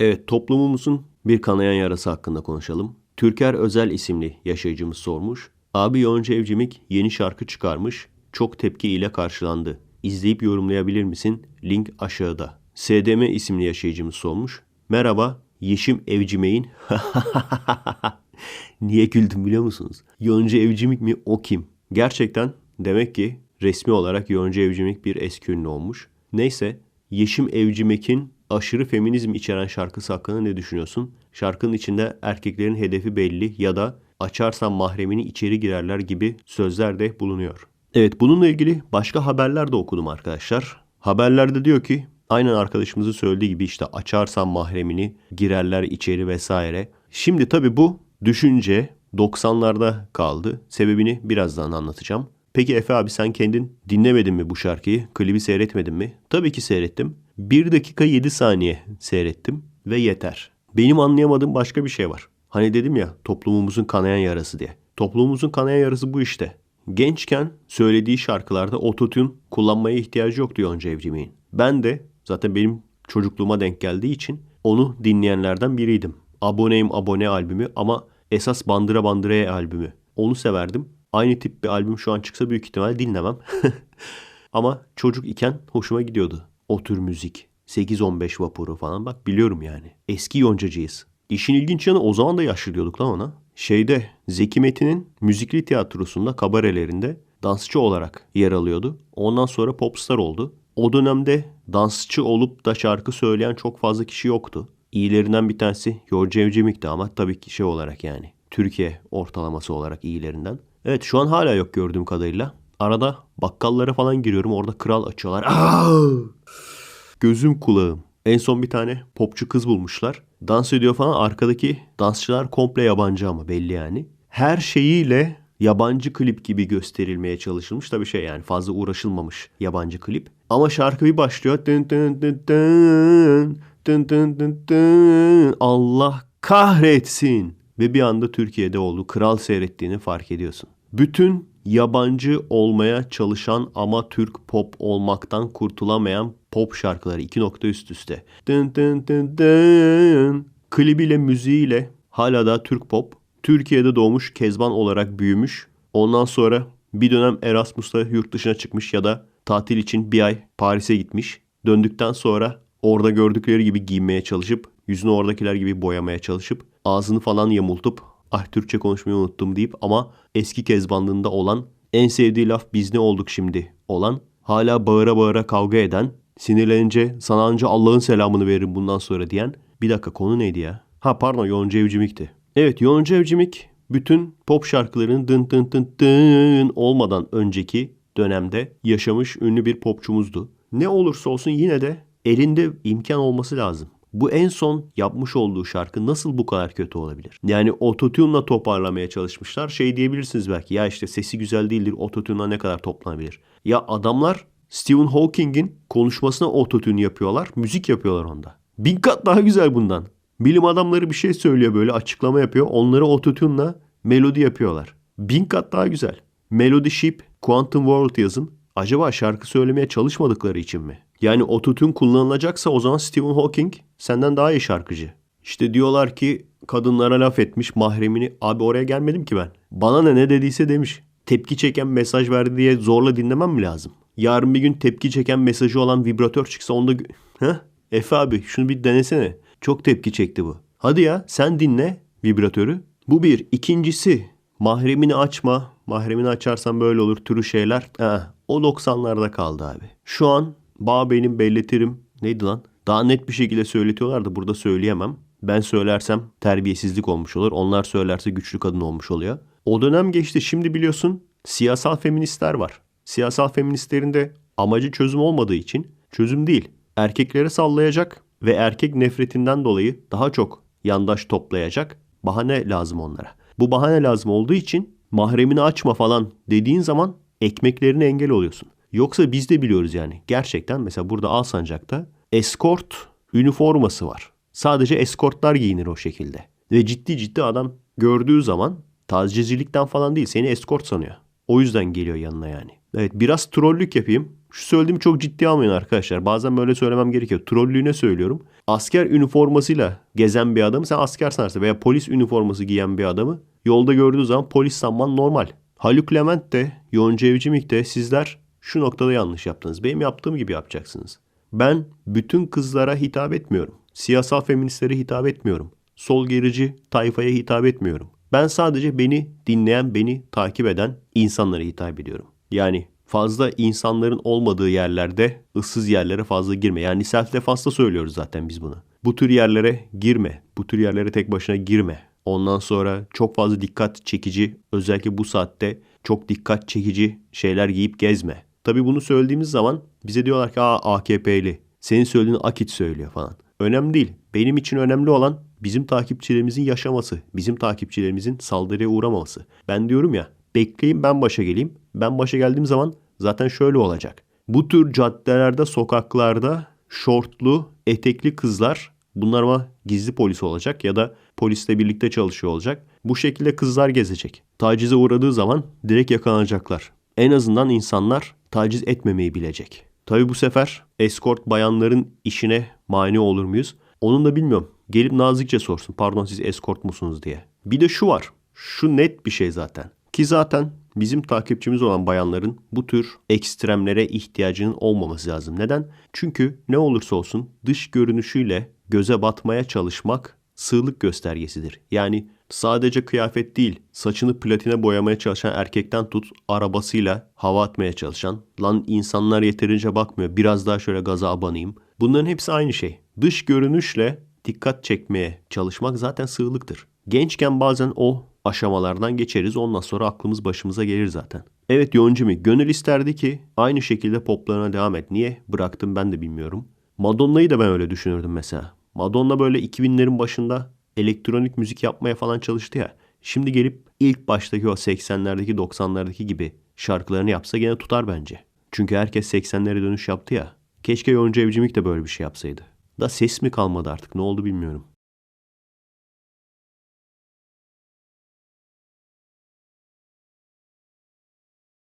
Evet toplumumuzun bir kanayan yarası hakkında konuşalım. Türker Özel isimli yaşayıcımız sormuş. Abi Yonca Evcimik yeni şarkı çıkarmış. Çok tepki ile karşılandı. İzleyip yorumlayabilir misin? Link aşağıda. SDM isimli yaşayıcımız sormuş. Merhaba Yeşim Evcimek'in... Niye güldüm biliyor musunuz? Yonca Evcimik mi o kim? Gerçekten demek ki resmi olarak Yonca Evcimik bir eski ünlü olmuş. Neyse Yeşim Evcimek'in aşırı feminizm içeren şarkısı hakkında ne düşünüyorsun? Şarkının içinde erkeklerin hedefi belli ya da açarsan mahremini içeri girerler gibi sözler de bulunuyor. Evet bununla ilgili başka haberler de okudum arkadaşlar. Haberlerde diyor ki aynen arkadaşımızın söylediği gibi işte açarsan mahremini girerler içeri vesaire. Şimdi tabii bu düşünce 90'larda kaldı. Sebebini birazdan anlatacağım. Peki Efe abi sen kendin dinlemedin mi bu şarkıyı? Klibi seyretmedin mi? Tabii ki seyrettim. 1 dakika 7 saniye seyrettim ve yeter. Benim anlayamadığım başka bir şey var. Hani dedim ya toplumumuzun kanayan yarası diye. Toplumumuzun kanayan yarası bu işte. Gençken söylediği şarkılarda ototune kullanmaya ihtiyacı yoktu Yonca Evcimik'in. Ben de zaten benim çocukluğuma denk geldiği için onu dinleyenlerden biriydim. Aboneyim Abone albümü ama esas Bandıra Bandıra'ya albümü. Onu severdim. Aynı tip bir albüm şu an çıksa büyük ihtimal dinlemem. ama çocuk iken hoşuma gidiyordu. O tür müzik. 8-15 vapuru falan bak biliyorum yani. Eski yoncacıyız. İşin ilginç yanı o zaman da yaşlı diyorduk lan ona. Şeyde Zeki Metin'in müzikli tiyatrosunda kabarelerinde dansçı olarak yer alıyordu. Ondan sonra popstar oldu. O dönemde dansçı olup da şarkı söyleyen çok fazla kişi yoktu. İyilerinden bir tanesi Yorca Evcimik'ti ama tabii ki şey olarak yani. Türkiye ortalaması olarak iyilerinden. Evet şu an hala yok gördüğüm kadarıyla. Arada bakkallara falan giriyorum orada kral açıyorlar. Aa! Gözüm kulağım. En son bir tane popçu kız bulmuşlar. Dans ediyor falan. Arkadaki dansçılar komple yabancı ama belli yani. Her şeyiyle yabancı klip gibi gösterilmeye çalışılmış. Tabii şey yani fazla uğraşılmamış yabancı klip. Ama şarkı bir başlıyor. Dın dın dın dın, dın dın dın dın. Allah kahretsin. Ve bir anda Türkiye'de olduğu kral seyrettiğini fark ediyorsun. Bütün yabancı olmaya çalışan ama Türk pop olmaktan kurtulamayan pop şarkıları iki nokta üst üste. Dın dın dın dın. Klibiyle müziğiyle hala da Türk pop. Türkiye'de doğmuş Kezban olarak büyümüş. Ondan sonra bir dönem Erasmus'ta yurt dışına çıkmış ya da tatil için bir ay Paris'e gitmiş. Döndükten sonra orada gördükleri gibi giyinmeye çalışıp yüzünü oradakiler gibi boyamaya çalışıp ağzını falan yamultup ah Türkçe konuşmayı unuttum deyip ama eski Kezbanlığında olan en sevdiği laf biz ne olduk şimdi olan hala bağıra bağıra kavga eden sinirlenince sana anca Allah'ın selamını veririm bundan sonra diyen bir dakika konu neydi ya? Ha pardon Yonca Evcimik'ti. Evet Yonca Evcimik bütün pop şarkılarının dın dın dın dın olmadan önceki dönemde yaşamış ünlü bir popçumuzdu. Ne olursa olsun yine de elinde imkan olması lazım. Bu en son yapmış olduğu şarkı nasıl bu kadar kötü olabilir? Yani ototune'la toparlamaya çalışmışlar. Şey diyebilirsiniz belki ya işte sesi güzel değildir ototune'la ne kadar toplanabilir? Ya adamlar Stephen Hawking'in konuşmasına ototune yapıyorlar. Müzik yapıyorlar onda. Bin kat daha güzel bundan. Bilim adamları bir şey söylüyor böyle açıklama yapıyor. Onları ototune'la melodi yapıyorlar. Bin kat daha güzel. Melody Ship, Quantum World yazın. Acaba şarkı söylemeye çalışmadıkları için mi? Yani ototune kullanılacaksa o zaman Stephen Hawking senden daha iyi şarkıcı. İşte diyorlar ki kadınlara laf etmiş mahremini. Abi oraya gelmedim ki ben. Bana ne ne dediyse demiş. Tepki çeken mesaj verdi diye zorla dinlemem mi lazım? Yarın bir gün tepki çeken mesajı olan vibratör çıksa onda... Heh? Efe abi şunu bir denesene. Çok tepki çekti bu. Hadi ya sen dinle vibratörü. Bu bir. İkincisi mahremini açma. Mahremini açarsan böyle olur türü şeyler. Eh, o 90'larda kaldı abi. Şu an bağ benim belletirim. Neydi lan? Daha net bir şekilde söyletiyorlar da burada söyleyemem. Ben söylersem terbiyesizlik olmuş olur. Onlar söylerse güçlü kadın olmuş oluyor. O dönem geçti. Şimdi biliyorsun siyasal feministler var. Siyasal feministlerin de amacı çözüm olmadığı için çözüm değil. Erkeklere sallayacak ve erkek nefretinden dolayı daha çok yandaş toplayacak bahane lazım onlara. Bu bahane lazım olduğu için mahremini açma falan dediğin zaman ekmeklerine engel oluyorsun. Yoksa biz de biliyoruz yani. Gerçekten mesela burada Alsancak'ta eskort üniforması var. Sadece eskortlar giyinir o şekilde. Ve ciddi ciddi adam gördüğü zaman tazcicilikten falan değil seni eskort sanıyor. O yüzden geliyor yanına yani. Evet biraz trollük yapayım. Şu söylediğimi çok ciddi almayın arkadaşlar. Bazen böyle söylemem gerekiyor. Trollüğüne söylüyorum. Asker üniformasıyla gezen bir adamı sen asker sanırsın veya polis üniforması giyen bir adamı yolda gördüğü zaman polis sanman normal. Haluk Levent de Yonca Evcimik de sizler şu noktada yanlış yaptınız. Benim yaptığım gibi yapacaksınız. Ben bütün kızlara hitap etmiyorum. Siyasal feministlere hitap etmiyorum. Sol gerici tayfaya hitap etmiyorum. Ben sadece beni dinleyen, beni takip eden insanlara hitap ediyorum. Yani fazla insanların olmadığı yerlerde ıssız yerlere fazla girme. Yani self defansta söylüyoruz zaten biz bunu. Bu tür yerlere girme. Bu tür yerlere tek başına girme. Ondan sonra çok fazla dikkat çekici özellikle bu saatte çok dikkat çekici şeyler giyip gezme. Tabii bunu söylediğimiz zaman bize diyorlar ki AKP'li. Senin söylediğin Akit söylüyor falan. Önemli değil. Benim için önemli olan bizim takipçilerimizin yaşaması. Bizim takipçilerimizin saldırıya uğramaması. Ben diyorum ya bekleyin ben başa geleyim. Ben başa geldiğim zaman zaten şöyle olacak. Bu tür caddelerde, sokaklarda şortlu, etekli kızlar bunlar ama gizli polis olacak ya da polisle birlikte çalışıyor olacak. Bu şekilde kızlar gezecek. Tacize uğradığı zaman direkt yakalanacaklar. En azından insanlar taciz etmemeyi bilecek. Tabi bu sefer eskort bayanların işine mani olur muyuz? Onun da bilmiyorum. Gelip nazikçe sorsun. Pardon siz eskort musunuz diye. Bir de şu var. Şu net bir şey zaten. Ki zaten bizim takipçimiz olan bayanların bu tür ekstremlere ihtiyacının olmaması lazım. Neden? Çünkü ne olursa olsun dış görünüşüyle göze batmaya çalışmak sığlık göstergesidir. Yani sadece kıyafet değil, saçını platine boyamaya çalışan erkekten tut, arabasıyla hava atmaya çalışan, lan insanlar yeterince bakmıyor, biraz daha şöyle gaza abanayım. Bunların hepsi aynı şey. Dış görünüşle dikkat çekmeye çalışmak zaten sığlıktır. Gençken bazen o aşamalardan geçeriz. Ondan sonra aklımız başımıza gelir zaten. Evet Yoncumi gönül isterdi ki aynı şekilde poplarına devam et. Niye bıraktım ben de bilmiyorum. Madonna'yı da ben öyle düşünürdüm mesela. Madonna böyle 2000'lerin başında elektronik müzik yapmaya falan çalıştı ya. Şimdi gelip ilk baştaki o 80'lerdeki 90'lardaki gibi şarkılarını yapsa gene tutar bence. Çünkü herkes 80'lere dönüş yaptı ya. Keşke Yonca Evcimik de böyle bir şey yapsaydı. Da ses mi kalmadı artık ne oldu bilmiyorum.